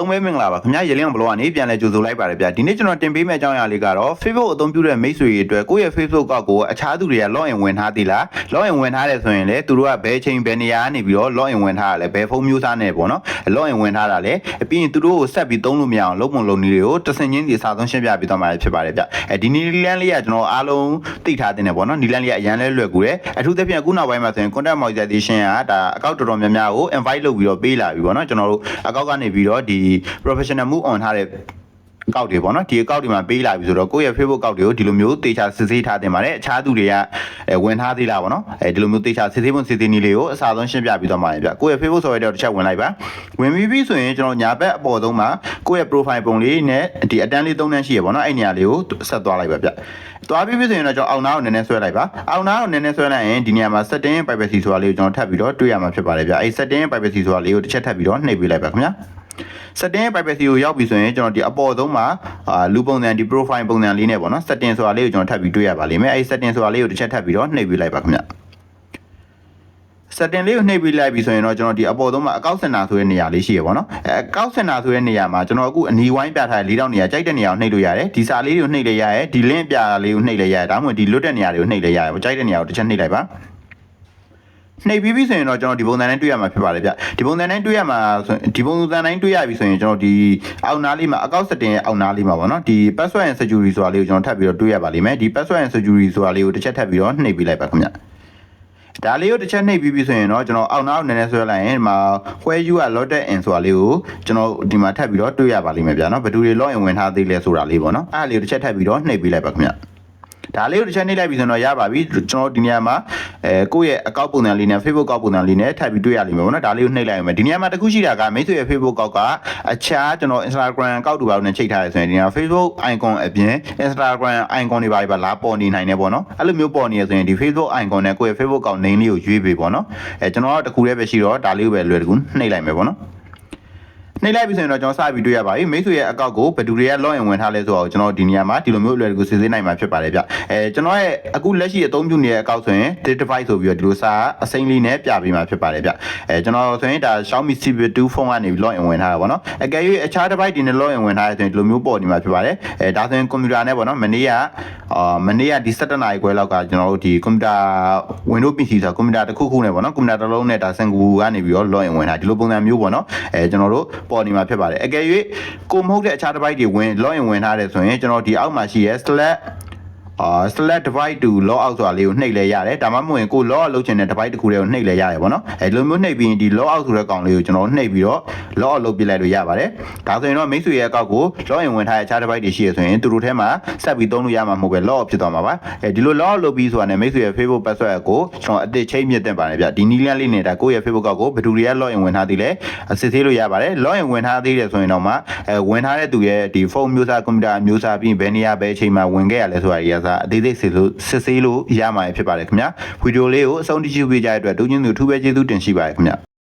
လုံးပဲမင်္ဂလာပါခင်ဗျာရေလင်းဘလော့ကနေပြန်လဲကြိုဆိုလိုက်ပါတယ်ဗျာဒီနေ့ကျွန်တော်တင်ပေးမယ့်အကြောင်းအရာလေးကတော့ Facebook အသုံးပြုတဲ့မိတ်ဆွေတွေအတွက်ကိုယ့်ရဲ့ Facebook ကောက်ကိုအခြားသူတွေက login ဝင်ထားသေးလား login ဝင်ထားတယ်ဆိုရင်လည်းသူတို့ကဘယ်ချိန်ဘယ်နေရာကနေပြီးတော့ login ဝင်ထားတာလဲဘယ်ဖုန်းမျိုးစားနဲ့ပေါ့နော် login ဝင်ထားတာလဲအပြင်သူတို့ကိုဆက်ပြီးသုံးလို့မရအောင်လုံးပုံလုံးနည်းတွေကိုတဆင်ချင်းစီအစားဆုံးရှင်းပြပေးသွားမှာဖြစ်ပါတယ်ဗျအဲဒီနီလန်လေးကကျွန်တော်အားလုံးသိထားတဲ့နေပေါ့နော်နီလန်လေးကအရန်လဲလွယ်ကူတယ်အထူးသဖြင့်အခုနောက်ပိုင်းမှာဆိုရင် content monetization ကဒါအကောက်တော်တော်များများကို invite လုပ်ပြီးတော့ပေးလာပြီပေါ့နော်ကျွန်တော်တို့အကောက်ကနေပြီးတော့ဒီ professional move on ထားတဲ့ကောက်တွေပေါ့နော်ဒီအကောက်တွေမှာပေးလာပြီဆိုတော့ကိုယ့်ရဲ့ Facebook ကောက်တွေကိုဒီလိုမျိုးတေချာစစ်ဆေးထားတင်ပါတယ်အခြားသူတွေကအဲဝင်ထားသေးလားပေါ့နော်အဲဒီလိုမျိုးတေချာစစ်ဆေးပုံစစ်ဆေးနည်းလေးကိုအစားဆုံးရှင်းပြပြီးတော့မှာဗျကိုယ့်ရဲ့ Facebook ဆိုရတဲ့တစ်ချက်ဝင်လိုက်ပါဝင်ပြီးပြီဆိုရင်ကျွန်တော်ညာဘက်အပေါ်ဆုံးမှာကိုယ့်ရဲ့ profile ပုံလေးနဲ့ဒီအတန်းလေးသုံးတန်းရှိရပေါ့နော်အဲ့နေရာလေးကိုဆက်သွားလိုက်ပါဗျသွားပြီးပြီဆိုရင်တော့ကျွန်တော်အောင်နာကိုနည်းနည်းဆွဲလိုက်ပါအောင်နာကိုနည်းနည်းဆွဲလိုက်ရင်ဒီနေရာမှာ setting privacy ဆိုတာလေးကိုကျွန်တော်ထပ်ပြီးတော့တွေ့ရမှာဖြစ်ပါတယ်ဗျအဲ့ setting privacy ဆိုတာလေးကိုတစ်ချက်ထပ်ပြီးတော့နှိပ်ပေးလိုက်ပါခင်ဗျာ setting privacy ကိုရောက်ပြီဆိုရင်ကျွန်တော်ဒီအပေါ်ဆုံးမှာအာလူပုံစံဒီ profile ပုံစံလေးနဲ့ပေါ့နော် setting ဆိုတာလေးကိုကျွန်တော်ထပ်ပြီးတွေ့ရပါလိမ့်မယ်အဲဒီ setting ဆိုတာလေးကိုတစ်ချက်ထပ်ပြီးတော့နှိပ်ပေးလိုက်ပါခင်ဗျ setting လေးကိုနှိပ်ပြီးလိုက်ပြီဆိုရင်တော့ကျွန်တော်ဒီအပေါ်ဆုံးမှာအကောက်စင်တာဆိုတဲ့နေရာလေးရှိရပါတော့အဲအကောက်စင်တာဆိုတဲ့နေရာမှာကျွန်တော်အခုအနီဝိုင်းပြထားတဲ့၄တောင်နေရာကြိုက်တဲ့နေရာကိုနှိပ်လို့ရတယ်ဒီစာလေးတွေကိုနှိပ်လိုက်ရတယ်ဒီ link ပြလေးကိုနှိပ်လိုက်ရတယ်ဒါမှမဟုတ်ဒီလွတ်တဲ့နေရာတွေကိုနှိပ်လိုက်ရတယ်ကြိုက်တဲ့နေရာကိုတစ်ချက်နှိပ်လိုက်ပါ နှိပ်ပြီးပြီဆိုရင်တော့ကျွန်တော်ဒီပုံစံတိုင်းတွေ့ရမှာဖြစ်ပါတယ်ဗျဒီပုံစံတိုင်းတွေ့ရမှာဆိုရင်ဒီပုံစံတိုင်းတွေ့ရပြီဆိုရင်ကျွန်တော်ဒီအောက်နားလေးမှာအကောက်စတင်ရဲ့အောက်နားလေးမှာပေါ့နော်ဒီ password and security ဆိုတာလေးကိုကျွန်တော်ထပ်ပြီးတော့တွေ့ရပါလိမ့်မယ်ဒီ password and security ဆိုတာလေးကိုတစ်ချက်ထပ်ပြီးတော့နှိပ်ပြီးလိုက်ပါခင်ဗျဒါလေးကိုတစ်ချက်နှိပ်ပြီးပြီဆိုရင်တော့ကျွန်တော်အောက်နားကိုနည်းနည်းဆွဲလိုက်ရင်ဒီမှာ where you are loaded in ဆိုတာလေးကိုကျွန်တော်ဒီမှာထပ်ပြီးတော့တွေ့ရပါလိမ့်မယ်ဗျာနော်ဘယ်သူတွေ login ဝင်ထားသေးလဲဆိုတာလေးပေါ့နော်အဲ့ဒါလေးကိုတစ်ချက်ထပ်ပြီးတော့နှိပ်ပြီးလိုက်ပါခင်ဗျ ဒါလေးကိုတစ်ချက်နှိပ်လိုက်ပြီဆိုတော့ရပါပြီကျွန်တော်ဒီနေရာမှာအဲကိုယ့်ရဲ့အကောက်ပုံစံလေးနဲ့ Facebook ကောက်ပုံစံလေးနဲ့ထပ်ပြီးတွေ့ရလိမ့်မယ်ပေါ့နော်ဒါလေးကိုနှိပ်လိုက်ရမယ်ဒီနေရာမှာတစ်ခုရှိတာကမိတ်ဆွေရဲ့ Facebook ကောက်ကအခြားကျွန်တော် Instagram ကောက်တူပါလို့နဲ့ချိန်ထားရဆိုရင်ဒီနေရာ Facebook icon အပြင် Instagram icon တွေပါပါလာပေါ်နေနိုင်တယ်ပေါ့နော်အဲ့လိုမျိုးပေါ်နေရဆိုရင်ဒီ Facebook icon နဲ့ကိုယ့်ရဲ့ Facebook ကောက် name လေးကိုရွေးပေးပေါ့နော်အဲကျွန်တော်တခုတည်းပဲရှိတော့ဒါလေးကိုပဲလွယ်တကူနှိပ်လိုက်မယ်ပေါ့နော် နှိပ်လိုက်ပြီဆိုရင်တော့ကျွန်တော်စပြီးတွေ့ရပါပြီမိတ်ဆွေရဲ့အကောက်ကိုဘယ်သူတွေက login ဝင်ထားလဲဆိုတော့ကျွန်တော်ဒီနေရာမှာဒီလိုမျိုးအလွယ်တကူစစ်ဆေးနိုင်မှာဖြစ်ပါတယ်ဗျအဲကျွန်တော်ရဲ့အခုလက်ရှိအသုံးပြုနေတဲ့အကောက်ဆိုရင် device ဆိုပြီးတော့ဒီလိုစာအစိမ်းလေးနဲ့ပြပေးမှာဖြစ်ပါတယ်ဗျအဲကျွန်တော်ဆိုရင်ဒါ Xiaomi CB2 ဖုန်းကနေ login ဝင်ထားတာပေါ့နော်အကယ်၍အခြား device တွေနဲ့ login ဝင်ထားရဆိုရင်ဒီလိုမျိုးပေါ်နေမှာဖြစ်ပါတယ်အဲဒါဆိုရင်ကွန်ပျူတာနဲ့ပေါ့နော်မနေ့ကအာမနေ့ကဒီ17နာရီခွဲလောက်ကကျွန်တော်တို့ဒီကွန်ပျူတာ Windows PC ဆိုတာကွန်ပျူတာတစ်ခုခုနဲ့ပေါ့နော်ကွန်ပျူတာတစ်လုံးနဲ့ဒါစင်ကူကနေပြီးတော့ login ဝင်ထားဒီလိုပုံစံမျိုးပေါ့နော်အဲကျွန်တော်တို့ပေါ်နေမှာဖြစ်ပါတယ်အကယ်၍ကိုမဟုတ်တဲ့အခြား device တွေဝင် login ဝင်ထားတယ်ဆိုရင်ကျွန်တော်ဒီအောက်မှာရှိရဲ select အာ select device to log out ဆိုတာလေးကိုနှိပ်လဲရတယ်ဒါမှမဟုတ်ရင်ကို log out လုပ်ချင်တဲ့ device တစ်ခုတည်းကိုနှိပ်လဲရတယ်ပေါ့နော်အဲဒီလိုမျိုးနှိပ်ပြီးရင်ဒီ log out ဆိုတဲ့ကောင်လေးကိုကျွန်တော်နှိပ်ပြီးတော့ log out လုပ်ပြလိုက်လို့ရပါတယ်ဒါဆိုရင်တော့မိတ်ဆွေရဲ့အကောက်ကို log in ဝင်ထားတဲ့အခြား device တွေရှိရဆိုရင်သူတို့ထဲမှာဆက်ပြီးသုံးလို့ရမှာမဟုတ်ပဲ log out ဖြစ်သွားမှာပါအဲဒီလို log out လုပ်ပြီးဆိုတာနဲ့မိတ်ဆွေရဲ့ Facebook password ကိုကျွန်တော်အသစ်ချိန်မြင့်တင်ပါတယ်ဗျဒီနီလန်းလေးနဲ့ဒါကိုယ့်ရဲ့ Facebook ကောက်ကိုဘယ်သူတွေက log in ဝင်ထားသေးလဲစစ်ဆေးလို့ရပါတယ် log in ဝင်ထားသေးတယ်ဆိုရင်တော့မှအဲဝင်ထားတဲ့သူရဲ့ဒီဖုန်းမျိုးစားကွန်ပျူတာမျိုးစားပြီးဘယ်နေရာဘယ်အချိန်မှာဝင်ခဲ့ရလဲဆိုတာကြီးကစားအသေးစိတ်စစ်လို့စစ်ဆေးလို့ရမှာဖြစ်ပါတယ်ခင်ဗျာဗီဒီယိုလေးကိုအဆုံးထိကြည့်ပေးကြတဲ့အတွက်ဒုညင်းသူထူးပဲကျေးဇူးတင်ရှိပါတယ်ခင်ဗျာ